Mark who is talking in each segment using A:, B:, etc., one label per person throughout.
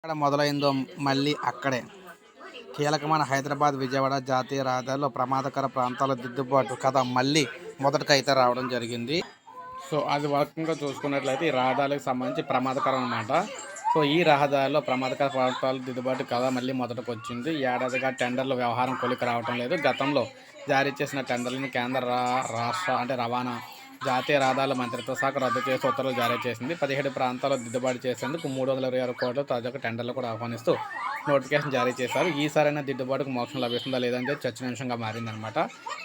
A: ఎక్కడ మొదలైందో మళ్ళీ అక్కడే. కీలకమైన హైదరాబాద్ విజయవాడ జాతీయ రహదారిలో ప్రమాదకర ప్రాంతాల దిద్దుబాటు కథ మళ్ళీ మొదటికైతే రావడం జరిగింది. సో అది వర్గంగా చూసుకున్నట్లయితే ఈ రహదారులకు సంబంధించి ప్రమాదకరం అనమాట సో ఈ రహదారిలో ప్రమాదకర ప్రాంతాలు దిద్దుబాటు కథ మళ్ళీ మొదటకు వచ్చింది. ఏడాదిగా టెండర్ల వ్యవహారం కొలికి రావడం లేదు. గతంలో జారీ చేసిన టెండర్లను కేంద్ర రాష్ట్ర అంటే రవాణా జాతీయ రహదారుల మంత్రిత్వ శాఖ రద్దు చేసి ఉత్తర్వులు జారీ చేసింది. పదిహేడు ప్రాంతాల్లో దిద్దుబాటు చేసేందుకు మూడు వందల ఇరవై ఆరు కోట్ల తాజాగా టెండర్లు కూడా ఆహ్వానిస్తూ నోటిఫికేషన్ జారీ చేశారు. ఈసారైనా దిద్దుబాటుకు మోక్షం లభిస్తుందా లేదంటే చర్చనీయాంశంగా మారిందనమాట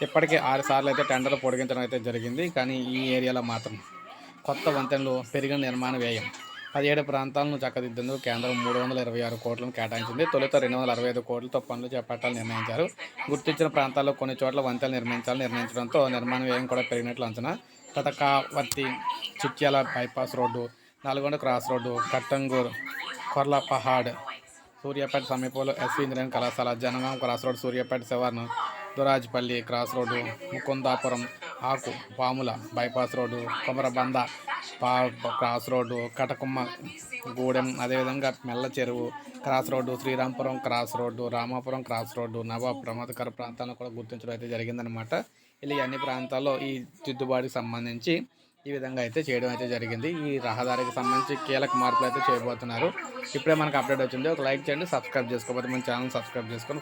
A: ఇప్పటికే ఆరు సార్లు అయితే టెండర్లు పొడిగించడం అయితే జరిగింది. కానీ ఈ ఏరియాలో మాత్రం కొత్త వంతెనలు పెరిగిన నిర్మాణ వ్యయం పదిహేడు ప్రాంతాలను చక్కదిద్దేందుకు కేంద్రం మూడు వందల ఇరవై ఆరు కోట్లను కేటాయించింది. తొలుత రెండు వందల అరవై ఐదు కోట్లతో పనులు చేపట్టాలని నిర్ణయించారు. గుర్తించిన ప్రాంతాల్లో కొన్ని చోట్ల వంతెనలు నిర్మించాలని నిర్ణయించడంతో నిర్మాణ వ్యయం కూడా పెరిగినట్లు అంచనా కటకావర్తి Chityala bypass road Nalgonda cross road Kattangur Korla Pahad Suryapet సమీపంలో ఎస్వి ఇంజనీరింగ్ కళాశాల Jangaon cross road Suryapet శివార్ను Durajpally cross road Mukundapuram Aku Pamula bypass road కొమరబంద పా క్రాస్ రోడ్డు కటకుమ్మ గూడెం అదేవిధంగా Mella Cheruvu cross road Srirampuram cross road Ramapuram cross road Nawab ప్రమాదకర ప్రాంతాలను కూడా గుర్తించడం అయితే జరిగిందనమాట. ఇలా అన్ని ప్రాంతాల్లో ఈ దిద్దుబాటుకి సంబంధించి ఈ విధంగా అయితే చేయడం అయితే జరిగింది. ఈ రహదారికి సంబంధించి కీలక మార్పులు అయితే చేయబోతున్నారు. ఇప్పుడే మనకు అప్డేట్ వచ్చింది. ఒక లైక్ చేయండి సబ్స్క్రైబ్ చేసుకోకపోతే మన ఛానల్ సబ్స్క్రైబ్ చేసుకొని